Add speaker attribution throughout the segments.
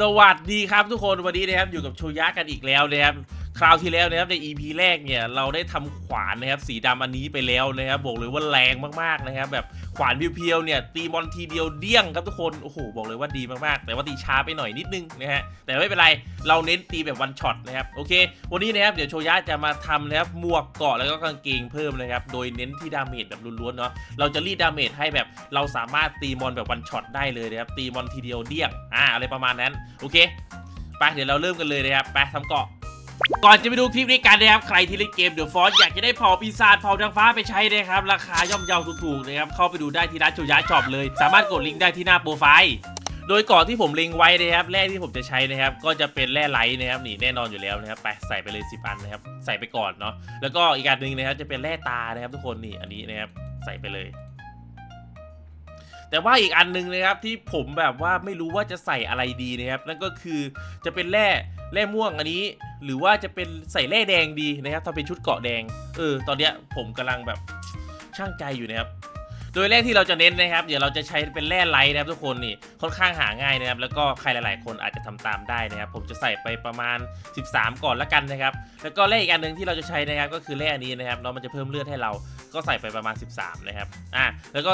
Speaker 1: สวัสดีครับทุกคนวันนี้นะครับอยู่กับโชยะกันอีกแล้วนะครับ คราวที่แล้วนะครับใน EP แรกเนี่ยเราได้ทำขวานนะครับสีดำอันนี้ไปแล้วนะครับบอกเลยว่าแรงมากๆนะครับแบบขวานเพียวๆเนี่ยตีมอนทีเดียวเดี้ยงครับทุกคนโอ้โหบอกเลยว่าดีมากๆ แต่ว่าตีช้าไปหน่อยนิดนึงนะฮะแต่ไม่เป็นไรเราเน้นตีแบบวันช็อตนะครับโอเค วันนี้นะครับเดี๋ยวโชยะจะมาทำนะครับหมวกเกาะแล้วก็กางเกงเพิ่มนะครับโดยเน้นที่ดาเมจแบบล้วนๆเนาะเราจะรีดดาเมจให้แบบเราสามารถตีมอนแบบวันช็อตได้เลยนะครับตีมอนทีเดียวเดี้ยงอ่าอะไรประมาณนั้นโอเคไปเดี๋ยวเราเริ่มกันเลยนะครับไปทำเกาะ ก่อนจะไปดูคลิปนี้กันนะครับ ใครที่เล่นเกมเดอะฟอร์อยากจะได้เผาปีศาจเผาทางฟ้าไปใช้นะครับ ราคาย่อมเยาถูกๆนะครับ เข้าไปดูได้ที่ร้านโชยะช็อปเลย สามารถกดลิงก์ได้ที่หน้าโปรไฟล์ โดยก่อนที่ผมล็งไว้นะครับ แร่ที่ผมจะใช้นะครับ ก็จะเป็นแร่ไลท์นะครับ นี่แน่นอนอยู่แล้วนะครับ ไปใส่ไปเลยสิบอันนะครับ ใส่ไปก่อนเนาะ แล้วก็อีกอันหนึ่งนะครับจะเป็นแร่ตานะครับ ทุกคน นี่อันนี้นะครับ ใส่ไปเลยแต่ว่าอีกอันหนึงนะครับที่ผมแบบว่าไม่รู้ว่าจะใส่อะไรดีนะครับนั่นก็คือจะเป็นแร่ แร่ม่วงอันนี้ หรือว่าจะเป็นใส่แร่แดงดีนะครับถ้าเป็นชุดเกาะแดง เออ ตอนเนี้ยผมกำลังแบบช่างใจอยู่นะครับ โดยแร่ที่เราจะเน้นนะครับ เดี๋ยวเราจะใช้เป็นแร่ไลท์นะครับทุกคนนี่ค่อนข้างหาง่ายนะครับ แล้วก็ใครหลาย ๆ คนอาจจะทำตามได้นะครับ ผมจะใส่ไปประมาณ 13 ก่อนละกันนะครับ แล้วก็แร่อีกอันหนึ่งที่เราจะใช้นะครับก็คือแร่อันนี้นะครับเนาะมันจะเพิ่มเลือดให้เราก็ใส่ไปประมาณ 13 นะครับ อะ แล้วก็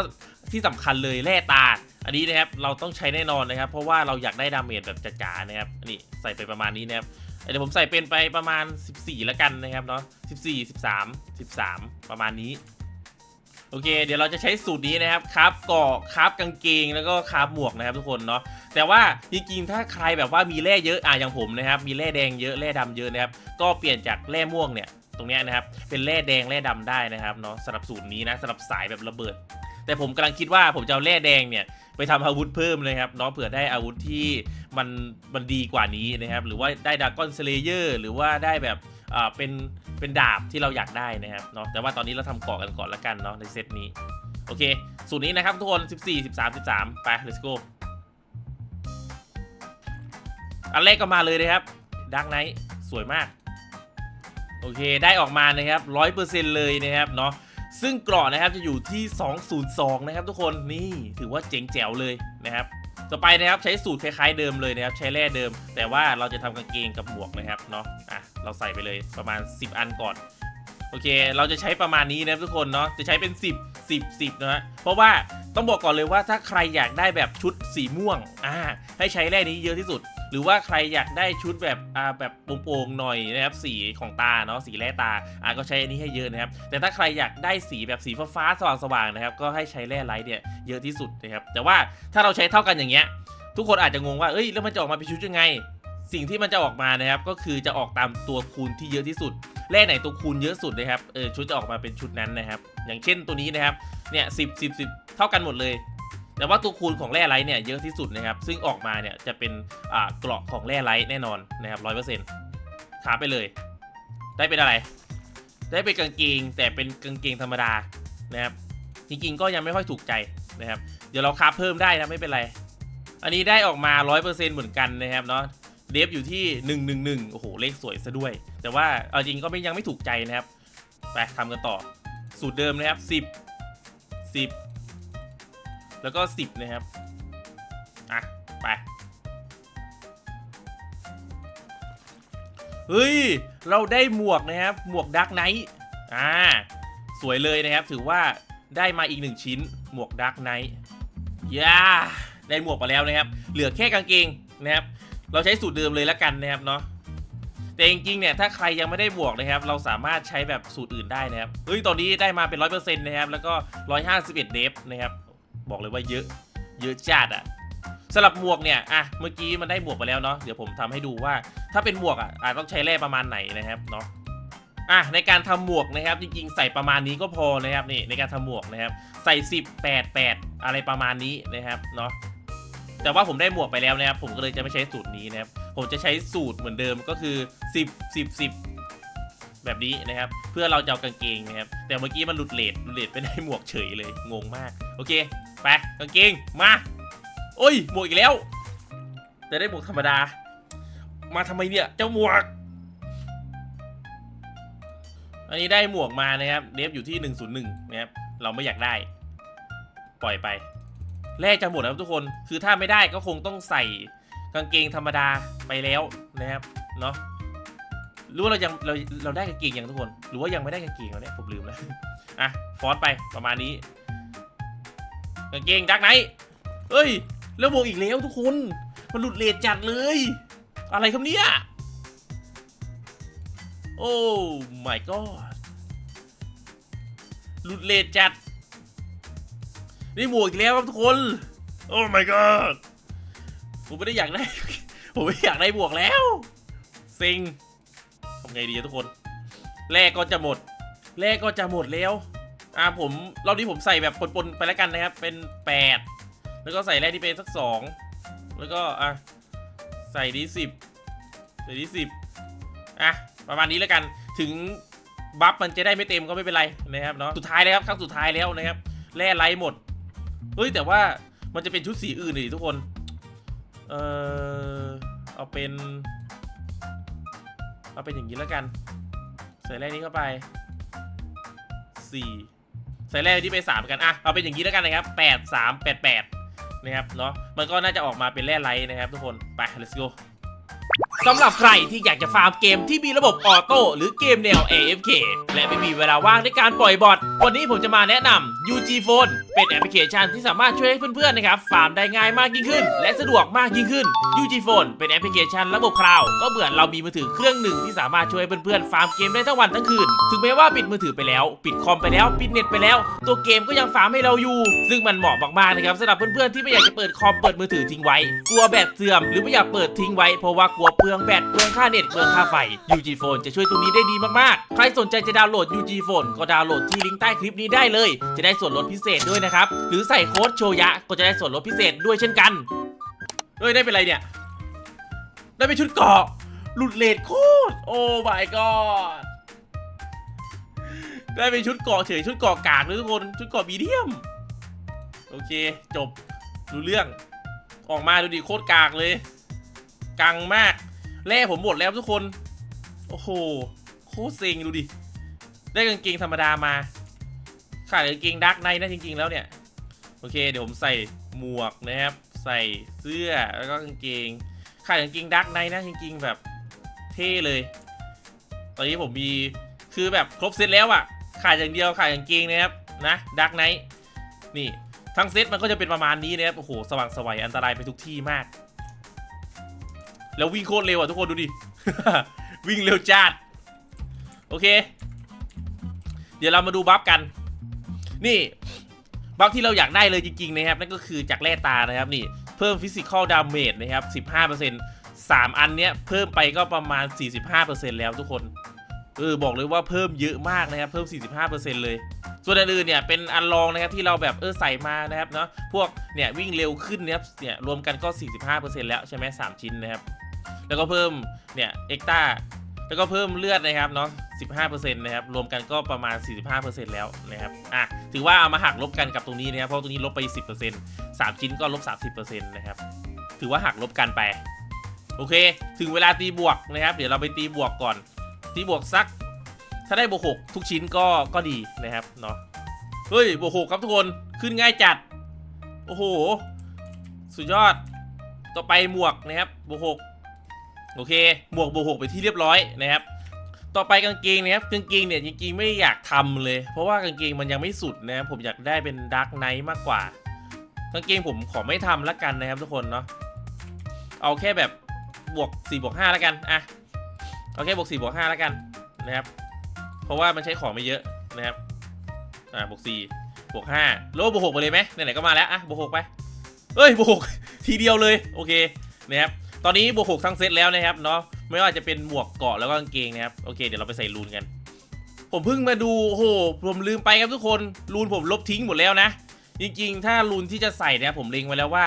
Speaker 1: ที่สำคัญเลยแร่ตา อันนี้นะครับเราต้องใช้แน่นอนนะครับ เพราะว่าเราอยากได้ดาเมจแบบจ๋าๆนะครับนนี้ใส่ไปประมาณนี้นะครับ เดี๋ยวผมใส่เป็นไปประมาณ 14ละกันนะครับเนาะ 14 13 13 ประมาณนี้ โอเค เดี๋ยวเราจะใช้สูตรนี้นะครับคราฟเกาะคราฟกางเกงแล้วก็คราฟหมวกนะครับทุกคนเนาะแต่ว่าจริงๆถ้าใครแบบว่ามีแร่เยอะอะอย่างผมนะครับมีแร่แดงเยอะแร่ดำเยอะนะครับก็เปลี่ยนจากแร่ม่วงเนี่ยตรงนี้นะครับเป็นแร่แดงแร่ดำได้นะครับเนาะสำหรับสูตรนี้นะสำหรับสายแบบระเบิด แต่ผมกำลังคิดว่าผมจะเอาแร่แดงเนี่ยไปทำอาวุธเพิ่มเลยครับเนาะเผื่อได้อาวุธที่มันมันดีกว่านี้นะครับหรือว่าได้ดากอนสเลเยอร์หรือว่าได้แบบ อ่าเป็นเป็นดาบที่เราอยากได้นะครับเนาะแต่ว่าตอนนี้เราทำเกาะกันก่อนละกันเนาะในเซตนี้โอเค สูตรนี้นะครับทุกคน 14 13 13 ไป let's go อันแรกก็มาเลยนะครับดักไนท์สวยมาก โอเคได้ออกมานะครับ100%เลยนะครับเนาะซึ่งเกราะนะครับจะอยู่ที่ 202 นะครับทุกคนนี่ถือว่าเจ๋งแจ๋วเลยนะครับ ต่อไปนะครับใช้สูตรคล้ายๆเดิมเลยนะครับใช้แร่เดิม แต่ว่าเราจะทำกางเกงกับหมวกนะครับเนาะอะเราใส่ไปเลยประมาณ 10 อันก่อนโอเค เราจะใช้ประมาณนี้นะทุกคนเนาะจะใช้เป็น 10 10 10นะฮะเพราะว่าต้องบอกก่อนเลยว่าถ้าใครอยากได้แบบชุดสีม่วงอ่าให้ใช้แร่นี้เยอะที่สุด หรือว่าใครอยากได้ชุดแบบอ่าแบบโป่งๆหน่อยนะครับสีของตาเนาะสีแร่ตาอ่าก็ใช้อันนี้ให้เยอะนะครับ แต่ถ้าใครอยากได้สีแบบสีฟ้าๆสว่างๆนะครับก็ให้ใช้แร่ไลท์เนี่ยเยอะที่สุดนะครับแต่ว่าถ้าเราใช้เท่ากันอย่างเงี้ยทุกคนอาจจะงงว่าเอ้ยแล้วมันจะออกมาเป็นชุดยังไง สิ่งที่มันจะออกมานะครับก็คือจะออกตามตัวคูณที่เยอะที่สุดแร่ไหนตัวคูณเยอะสุดนะครับเออชุดจะออกมาเป็นชุดนั้นนะครับ อย่างเช่นตัวนี้นะครับเนี่ยสิบสิบสิบเท่ากันหมดเลย แต่ว่าตัวคูณของแร่ไลท์เนี่ยเยอะที่สุดนะครับ ซึ่งออกมาเนี่ยจะเป็นอ่าเกราะของแร่ไลท์แน่นอนนะครับร้อยเปอร์เซ็นต์ขาไปเลย ได้เป็นอะไร ได้เป็นกางเกงแต่เป็นกางเกงธรรมดานะครับ จริงๆก็ยังไม่ค่อยถูกใจนะครับ เดี๋ยวเราคาเพิ่มได้นะไม่เป็นไร อันนี้ได้ออกมา100%เหมือนกันนะครับเนาะเดฟอยู่ที่111โอ้โหเลขสวยซะด้วย แต่ว่าเอาจริงก็ไม่ยังไม่ถูกใจนะครับไปทำกันต่อ สูตรเดิมนะครับ10 10 แล้วก็ 10 นะครับ อะ ไป เฮ้ย เราได้หมวกนะครับ หมวกดักไนท์อ่า สวยเลยนะครับ ถือว่าได้มาอีกหนึ่งชิ้น หมวกดักไนท์ย่าได้หมวกมาแล้วนะครับ เหลือแค่กางเกงนะครับ เราใช้สูตรเดิมเลยแล้วกันนะครับเนาะแต่จริงๆเนี่ยถ้าใครยังไม่ได้บวกนะครับ เราสามารถใช้แบบสูตรอื่นได้นะครับเฮ้ยตอนนี้ได้มาเป็น 100%นะครับแล้วก็ 151 เดฟนะครับ บอกเลยว่าเยอะ เยอะจัดอะสำหรับหมวกเนี่ยอะเมื่อกี้มันได้หมวกไปแล้วเนาะเดี๋ยวผมทำให้ดูว่า ถ้าเป็นหมวกอะอาจต้องใช้แร่ประมาณไหนนะครับเนาะอะในการทำหมวกนะครับ จริงๆ ใส่ประมาณนี้ก็พอนะครับนี่ในการทำหมวกนะครับใส่10 8 8 อะไรประมาณนี้นะครับเนาะแต่ว่าผมได้หมวกไปแล้วนะครับ ผมก็เลยจะไม่ใช้สูตรนี้นะครับผมจะใช้สูตรเหมือนเดิมก็คือ 10 10 10 แบบนี้นะครับ เพื่อเราจะเอากางเกงนะครับ แต่เมื่อกี้มันหลุดเลทหลุดเลทไปได้หมวกเฉยเลย งงมาก โอเค ไป กางเกง มา โอ้ย หมวกอีกแล้ว แต่ได้หมวกธรรมดา มาทำไมเนี่ย เจ้าหมวก อันนี้ได้หมวกมานะครับ เดฟอยู่ที่ 101 นะครับ เราไม่อยากได้ ปล่อยไปแร่จะหมดแล้วทุกคน คือถ้าไม่ได้ก็คงต้องใส่กางเกงธรรมดาไปแล้วนะครับ เนาะ หรือว่าเรายังเราเราได้กางเกงยังทุกคน หรือว่ายังไม่ได้กางเกงแล้วเนี่ยผมลืมแล้วอะฟอนต์ไปประมาณนี้กางเกงดักไนเอ้ย แล้วบวกอีกแล้วทุกคน มันหลุดเลทจัดเลย อะไรครับเนี่ย โอ้ my god หลุดเลทจัด นี่บวกอีกแล้วครับทุกคน โอ้ my god ผมไม่ได้อยากได้ ผมไม่อยากได้บวกแล้วซ็ง ไงดีอะทุกคนแรกก็จะหมดแรกก็จะหมดแล้วอ่าผมรอบนี้ผมใส่แบบปนๆไปแล้วกันนะครับ เป็น 8 แล้วก็ใส่แรกที่เป็นสัก 2 แล้วก็อะใส่ดีสิบใส่ดีสิบอะประมาณนี้แล้วกันถึงบัฟมันจะได้ไม่เต็มก็ไม่เป็นไรนะครับเนาะสุดท้ายแล้วครับครั้งสุดท้ายแล้วนะครับแร่ไลท์หมดเฮ้ยแต่ว่ามันจะเป็นชุดสีอื่นเลยทุกคน เออเอาเป็น เอาเป็นอย่างนี้แล้วกัน ใส่แร่นี้เข้าไปสี่ใส่แร่ที่ไปสามกันอะเอาเป็นอย่างนี้แล้วกันนะครับแปดสามแปดแปดนะครับเนาะมันก็น่าจะออกมาเป็นแร่ไลท์นะครับทุกคนไป let's go สำหรับใครที่อยากจะฟาร์มเกมที่มีระบบออโต้หรือเกมแนว AFK และไม่มีเวลาว่างในการปล่อยบอทวันนี้ผมจะมาแนะนำ UG Phone เป็นแอปพลิเคชันที่สามารถช่วยให้เพื่อนๆนะครับฟาร์มได้ง่ายมากยิ่งขึ้น และสะดวกมากยิ่งขึ้น UG Phone เป็นแอปพลิเคชันระบบคลาวก็เหมือนเรามีมือถือเครื่องหนึ่งที่สามารถช่วยเพื่อนๆฟาร์มเกมได้ทั้งวันทั้งคืนถึงแม้ว่าปิดมือถือไปแล้ว ปิดคอมไปแล้วปิดเน็ตไปแล้ว ตัวเกมก็ยังฟาร์มให้เราอยู่ ซึ่งมันเหมาะมากๆนะครับสำหรับเพื่อนๆที่ไม่อยากจะเปิดคอมเปิดมือถือทิ้งไว้กลัวแบตเสื่อมหรือไม่อยากเปิดทิ้งไว้เพราะว่ากลัวเปลืองแบตเปลืองค่าเน็ตเปลืองค่าไฟ UG Phone จะช่วยตรงนี้ได้ดีมากๆ ใครสนใจจะดาวน์โหลด UG Phone ก็ดาวน์โหลดที่ลิงก์ใต้คลิปนี้ได้เลย จะได้ส่วนลดพิเศษด้วยนะครับ หรือใส่โค้ดโชยะก็จะได้ส่วนลดพิเศษด้วยเช่นกันเฮ้ยได้เป็นอะไรเนี่ย ได้เป็นชุดเกาะ หลุดเลทโคตร โอ้ my god ได้เป็นชุดเกาะเฉยชุดเกาะกากเลยทุกคน ชุดเกาะมีเดียม โอเค จบ รู้เรื่อง ออกมาดูดิโคตรกากเลย กังมาก แร่ผมหมดแล้วทุกคน โอ้โห โคตรเซ็งดูดิ ได้กางเกงธรรมดามาขาดกางเกงดักไนนะจริง ๆ แล้วเนี่ย โอเค เดี๋ยวผมใส่หมวกนะครับ ใส่เสื้อแล้วก็กางเกงขาดกางเกงดักไนนะจริง ๆ แบบเท่เลย ตอนนี้ผมมีคือแบบครบเซตแล้วอะ่ะขาดอย่างเดียวขาดกางเกงนะครับนะดักไนนี่ทั้งเซตมันก็จะเป็นประมาณนี้นะครับโอ้โหสว่างสวัยอันตรายไปทุกที่มาก แล้ววิ่งโคตรเร็วอะทุกคนดูดิ วิ่งเร็วจัดโอเค เดี๋ยวเรามาดูบัฟกัน นี่ บัฟที่เราอยากได้เลยจริงๆนะครับ นั่นก็คือจากแร่ตานะครับนี่ เพิ่มฟิสิกอลดาเมจนะครับ 15% 3 อันเนี้ยเพิ่มไปก็ประมาณ 45%แล้วทุกคนเออบอกเลยว่าเพิ่มเยอะมากนะครับ เพิ่ม 45%เลย ส่วนอื่นเนี่ยเป็นอันรองนะครับที่เราแบบเออใส่มานะครับเนาะพวกเนี่ยวิ่งเร็วขึ้นนะครับเนี่ยรวมกันก็ 45%แล้วใช่ไหม3ชิ้นนะครับ แล้วก็เพิ่มเนี่ยเอ็กตาแล้วก็เพิ่มเลือดนะครับเนาะ 15%นะครับ รวมกันก็ประมาณ 45%แล้วนะครับ อะ ถือว่าเอามาหักลบกันกับตรงนี้นะครับ เพราะตรงนี้ลบไป 10% 3 ชิ้นก็ลบ 30%นะครับ ถือว่าหักลบกันไป โอเค ถึงเวลาตีบวกนะครับ เดี๋ยวเราไปตีบวกก่อน ตีบวกสัก ถ้าได้บวก 6 ทุกชิ้นก็ ก็ดีนะครับ เนาะ เฮ้ย บวก 6 ครับทุกคน ขึ้นง่ายจัด โอ้โห สุดยอด ต่อไปหมวกนะครับ บวก 6 โอเคหมวกบวก6ไปที่เรียบร้อยนะครับ ต่อไปกางเกงนะครับกางเกงเนี่ยจริงๆไม่อยากทำเลย เพราะว่ากางเกงมันยังไม่สุดนะครับผมอยากได้เป็นดาร์กไนท์มากกว่ากางเกงผมขอไม่ทำละกันนะครับทุกคนเนาะเอาแค่แบบบวก4บวก5แล้วกันอะเอาแค่บวก4บวก5แล้วกันนะครับ เพราะว่ามันใช้ของไม่เยอะนะครับอ่าบวก4บวก5แล้วบวก6ไปเลยไหมไหนๆก็มาแล้วอะบวก6ไปเอ้ยบวก6ทีเดียวเลยโอเคนะครับ ตอนนี้บวก6ทั้งเซตแล้วนะครับเนาะไม่ว่าจะเป็นหมวกเกาะแล้วก็กางเกงนะครับโอเคเดี๋ยวเราไปใส่รูนกัน ผมเพิ่งมาดูโอ้โหผมลืมไปครับทุกคนรูนผมลบทิ้งหมดแล้วนะ จริงๆ ถ้ารูนที่จะใส่เนี่ยผมเล็งไว้แล้วว่า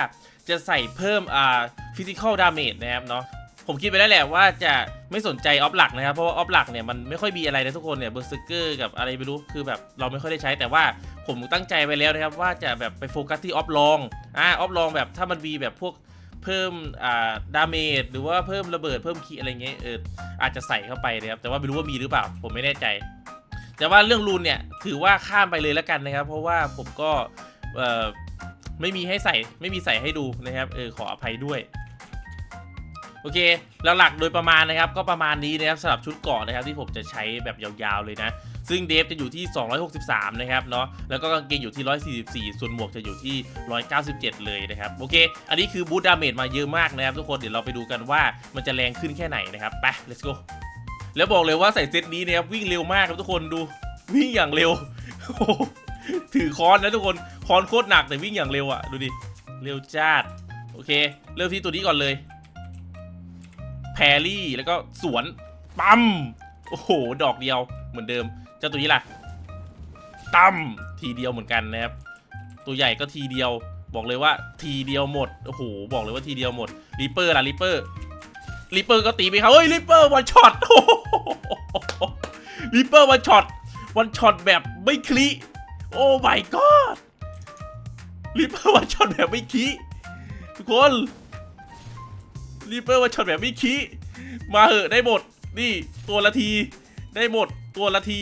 Speaker 1: จะใส่เพิ่มอ่าฟิสิกอลดาเมจนะครับเนาะผมคิดไปแล้วแหละว่าจะไม่สนใจออฟหลักนะครับ เพราะว่าออฟหลักเนี่ยมันไม่ค่อยมีอะไรนะทุกคนเนี่ยเบอร์เซเกอร์กับอะไรไม่รู้คือแบบเราไม่ค่อยได้ใช้แต่ว่าผมตั้งใจไปแล้วนะครับว่าจะแบบไปโฟกัสที่ออฟลองอ่าออฟลองแบบถ้ามันมีแบบพวก เพิ่มอ่าดาเมจหรือว่าเพิ่มระเบิดเพิ่มคีอะไรเงี้ยเอออาจจะใส่เข้าไปนะครับแต่ว่าไม่รู้ว่ามีหรือเปล่า ผมไม่แน่ใจ แต่ว่าเรื่องรูนเนี่ยถือว่าข้ามไปเลยแล้วกันนะครับ เพราะว่าผมก็เอ่อไม่มีให้ใส่ไม่มีใส่ให้ดูนะครับเออขออภัยด้วยโอเคหลักๆโดยประมาณนะครับก็ประมาณนี้นะครับสำหรับชุดเกาะนะครับที่ผมจะใช้แบบยาวๆเลยนะ ซึ่งเดฟจะอยู่ที่ 263 นะครับเนาะแล้วก็กางเกงอยู่ที่ 144 ส่วนหมวกจะอยู่ที่ 197 เลยนะครับโอเค อันนี้คือบูทดาเมจมาเยอะมากนะครับทุกคนเดี๋ยวเราไปดูกันว่ามันจะแรงขึ้นแค่ไหนนะครับไป let's go แล้วบอกเลยว่าใส่เซตนี้นะครับวิ่งเร็วมากครับทุกคนดูวิ่งอย่างเร็วโอ้โหถือค้อนนะทุกคนค้อนโคตรหนักแต่วิ่งอย่างเร็วอะดูดิเร็วจัดโอเค เริ่มที่ตัวนี้ก่อนเลยแพรี่แล้วก็สวนปั๊มโอ้โห ดอกเดียวเหมือนเดิม จ้าตัวนี้ล่ะตั้มทีเดียวเหมือนกันนะครับ ตัวใหญ่ก็ทีเดียว บอกเลยว่าทีเดียวหมด โอ้โห บอกเลยว่าทีเดียวหมดริปเปอร์ล่ะริปเปอร์ริปเปอร์ก็ตีไปครับเฮ้ยริปเปอร์วันช็อตริปเปอร์วันช็อตวันช็อตแบบไม่คลิโอ้ my god ริปเปอร์วันช็อตแบบไม่คลิทุกคนริปเปอร์วันช็อตแบบไม่คลิมาเหอะได้หมด นี่ตัวละทีได้หมดตัวละที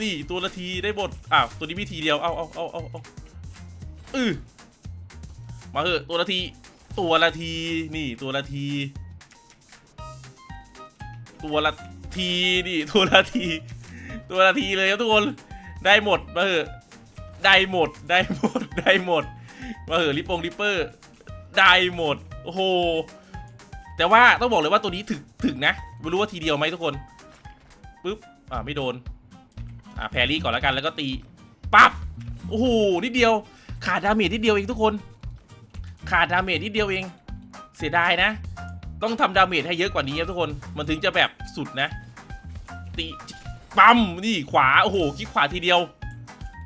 Speaker 1: นี่ตัวละทีได้หมดอ้าวตัวนี้มีทีเดียว เอาเอาเอาเอาเอาอือมาเหอะตัวละที ตัวละที นี่ตัวละที ตัวละทีนี่ตัวละที ตัวละทีเลยครับทุกคน ได้หมดมาเหอะได้หมด ได้หมด ได้หมด มาเหอะริปปงริปเปอร์ ได้หมด โอ้โห แต่ว่าต้องบอกเลยว่าตัวนี้ถึงถึงนะ ไม่รู้ว่าทีเดียวไหมทุกคน ปึ๊บ อ่าไม่โดน อ่าแพรี่ก่อนแล้วกันแล้วก็ตีปั๊บโอ้โหนิดเดียว ขาดดาเมจนิดเดียวเองทุกคน ขาดดาเมจนิดเดียวเอง เสียดายนะ ต้องทำดาเมจให้เยอะกว่านี้ครับทุกคนมันถึงจะแบบสุดนะ ตีปั๊มนี่ขวาโอ้โหคลิกขวาทีเดียว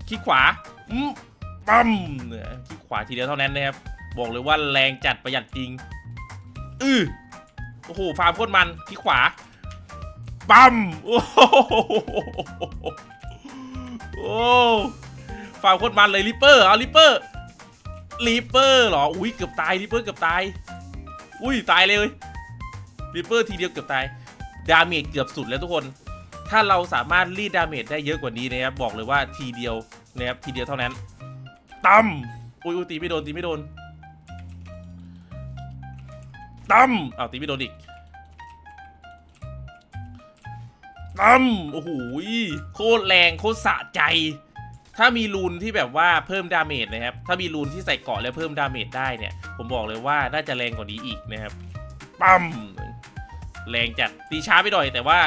Speaker 1: คลิกขวาอืมปั๊มเนี่ยคลิกขวาทีเดียวเท่านั้นนะครับบอกเลยว่าแรงจัดประหยัดจริงอือโอ้โหฟาร์มโคตรมันคลิกขวาปั๊มโอ้โห โอ้ฟาร์มโคตรมันเลยริปเปอร์เอาริปเปอร์ริปเปอร์เหรออุ้ยเกือบตายริปเปอร์เกือบตาย อุ้ยตายเลยริปเปอร์ทีเดียวเกือบตายดาเมจเกือบสุดแล้วทุกคน ถ้าเราสามารถรีดดาเมจได้เยอะกว่านี้นะครับบอกเลยว่าทีเดียวนะครับทีเดียวเท่านั้นตั้มอุ้ยอุ้ยตีไม่โดนตีไม่โดนตั้มเอาตีไม่โดนอีก ตั้มโอ้โหโคตรแรงโคตรสะใจ ถ้ามีรูนที่แบบว่าเพิ่มดาเมจนะครับ ถ้ามีรูนที่ใส่เกาะแล้วเพิ่มดาเมจได้เนี่ย ผมบอกเลยว่าน่าจะแรงกว่านี้อีกนะครับ ปั๊มแรงจัดตีช้าไปหน่อยแต่ว่า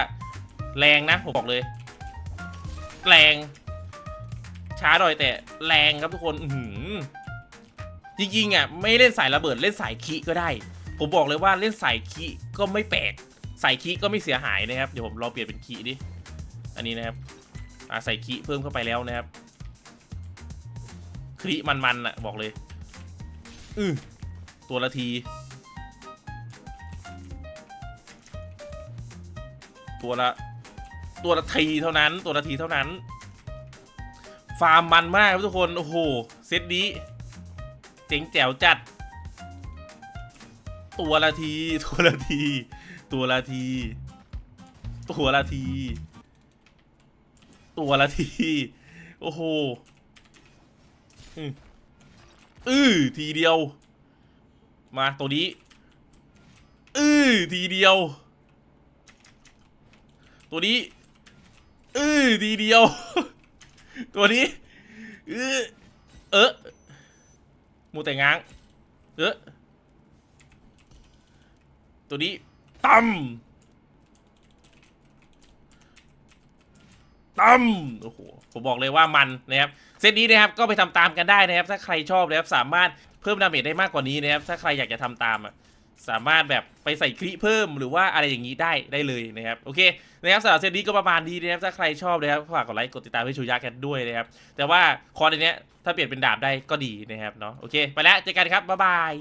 Speaker 1: แรงนะผมบอกเลย แรง ช้าหน่อยแต่แรงครับทุกคน อืจริงๆอะไม่เล่นสายระเบิดเล่นสายคีก็ได้ ผมบอกเลยว่าเล่นสายคีก็ไม่แปลก ใสายคีก็ไม่เสียหายนะครับ เดี๋ยวผมลองเปลี่ยนเป็นคีดิ อันนี้นะครับอ่าใส่คีเพิ่มเข้าไปแล้วนะครับคลิมันๆอะบอกเลย อือตัวละที ตัวละ ตัวละทีเท่านั้น ตัวละทีเท่านั้น ฟาร์มมันมากครับทุกคน โอ้โห เซตนี้ เจ๋งแจ๋วจัด ตัวละที ตัวละที ตัวละที ตัวละที ตัวละที โอ้โห อืออื้อทีเดียว มาตัวนี้ อื้อทีเดียว ตัวนี้ อื้อทีเดียว ตัวนี้เออเออมูแต่ง้าง เออตัวนี้ ตั้มตั้มโอ้โห ผมบอกเลยว่ามันนะครับเซตนี้นะครับก็ไปทำตามกันได้นะครับ ถ้าใครชอบนะครับสามารถเพิ่มดาเมจได้มากกว่านี้นะครับ ถ้าใครอยากจะทำตามอะสามารถแบบไปใส่คลิเพิ่มหรือว่าอะไรอย่างนี้ได้ได้เลยนะครับโอเคนะครับสำหรับเซตนี้ก็ประมาณนี้นะครับถ้าใครชอบนะครับฝากกดไลค์กดติดตามให้ชูยากันด้วยนะครับแต่ว่าคอร์ดอันเนี้ยถ้าเปลี่ยนเป็นดาบได้ก็ดีนะครับเนาะโอเค ไปแล้วเจอกันครับบ๊ายบาย